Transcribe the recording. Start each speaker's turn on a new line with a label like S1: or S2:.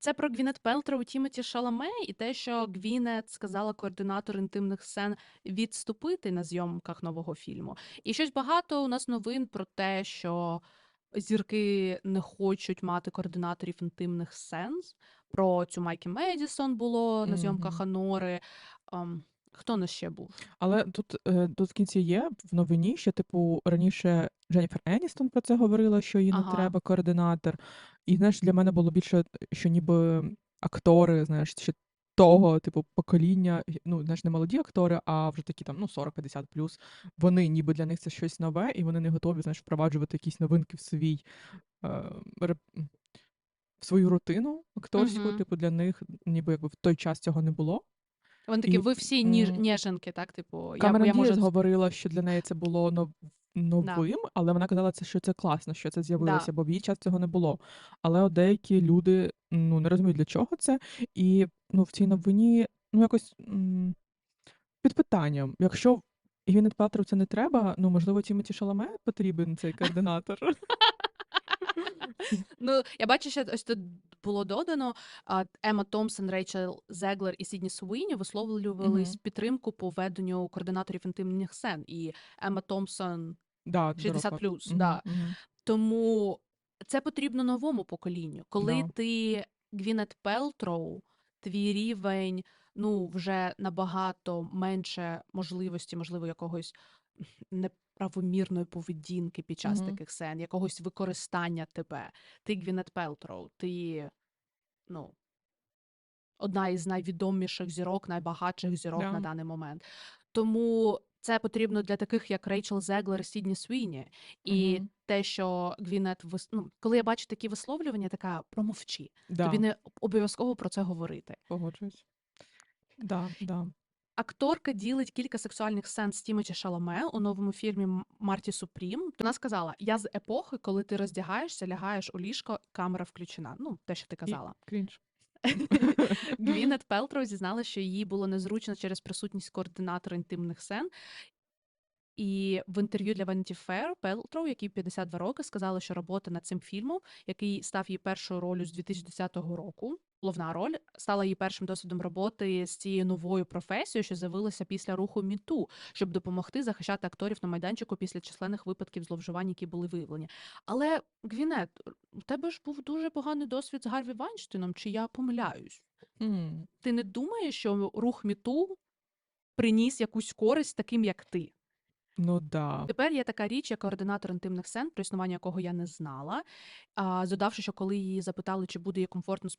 S1: Це про Гвінет Пелтроу, Тімоті Шаламе, і те, що Гвінет сказала координатор інтимних сцен відступити на зйомках нового фільму. І щось багато у нас новин про те, що зірки не хочуть мати координаторів інтимних сцен. Про цю Майкі Медісон було на зйомках. Анори. Ам, хто не ще був?
S2: Але тут, е, тут в кінці є в новині, що, типу, раніше Дженніфер Еністон про це говорила, що їй не треба координатор. І знаєш, для мене було більше, що ніби актори, знаєш, ще того, типу, покоління, ну, знаєш, не молоді актори, а вже такі там, ну, 40-50 плюс. Вони ніби для них це щось нове, і вони не готові, знаєш, впроваджувати якісь новинки в свій е, реп- в свою рутину акторську.
S1: Мгм.
S2: Типу, для них ніби якби в той час цього не було.
S1: Вони такі,
S2: І,
S1: ви всі ніж, ніженки, так? Типу, я, я можу.
S2: Говорила, що для неї це було.
S1: Да.
S2: новим, але вона казала, це, що це класно, що це
S1: Да.
S2: з'явилося, бо в її час цього не було. Але от деякі люди ну, не розуміють, для чого це. І ну, в цій новині ну, якось м, під питанням. Якщо Гвінет Палтров це не треба, ну можливо, Тімоті Шаламе потрібен цей координатор.
S1: Ну, я бачу, що ось тут було додано. а, Ема Томпсон, Рейчел Зеглер і Сідні Суїні висловлювали
S2: Мгм.
S1: підтримку по веденню координаторів інтимних сцен. І Ема Томпсон
S2: Да,
S1: 60
S2: доросла.
S1: плюс. Да.
S2: мгм.
S1: Тому це потрібно новому поколінню. Коли
S2: Да.
S1: ти Гвінет Пелтроу, твій рівень ну вже набагато менше можливості, можливо, якогось неправомірної поведінки під час
S2: Мгм.
S1: таких сцен, якогось використання тебе. Ти Гвінет Пелтроу, ти ну, одна із найвідоміших зірок, найбагатших зірок на даний момент. Тому це потрібно для таких, як Рейчел Зеглер, Сідні Свіні. І
S2: Мгм.
S1: те, що Гвінет вис... ну, коли я бачу такі висловлювання, така промовчи. Тобі не обов'язково про це говорити.
S2: погоджуюсь. Да, да.
S1: Акторка ділить кілька сексуальних сцен з Тімоті Шаломе у новому фільмі Марті Супрім. Вона сказала: Я з епохи, коли ти роздягаєшся, лягаєш у ліжко, камера включена. Ну, те, що ти
S2: І
S1: казала.
S2: крінж.
S1: Гвінет Пелтроу зізнала, що їй було незручно через присутність координатора інтимних сцен. І в інтерв'ю для Vanity Fair Пелтроу, якій 52 роки, сказала, що робота над цим фільмом, який став її першою ролью з 2010 року, головна роль, стала її першим досвідом роботи з цією новою професією, що з'явилася після руху Міту, щоб допомогти захищати акторів на майданчику після численних випадків зловживань, які були виявлені. Але Гвінет, у тебе ж був дуже поганий досвід з Гарві Вайнштейном, чи я помиляюсь?
S2: М,
S1: Ти не думаєш, що рух Міту приніс якусь користь таким, як ти?
S2: Ну да.
S1: Тепер є така річ, як координатор інтимних сцен, про існування якого я не знала. А, додавши, що коли її запитали, чи буде їй комфортно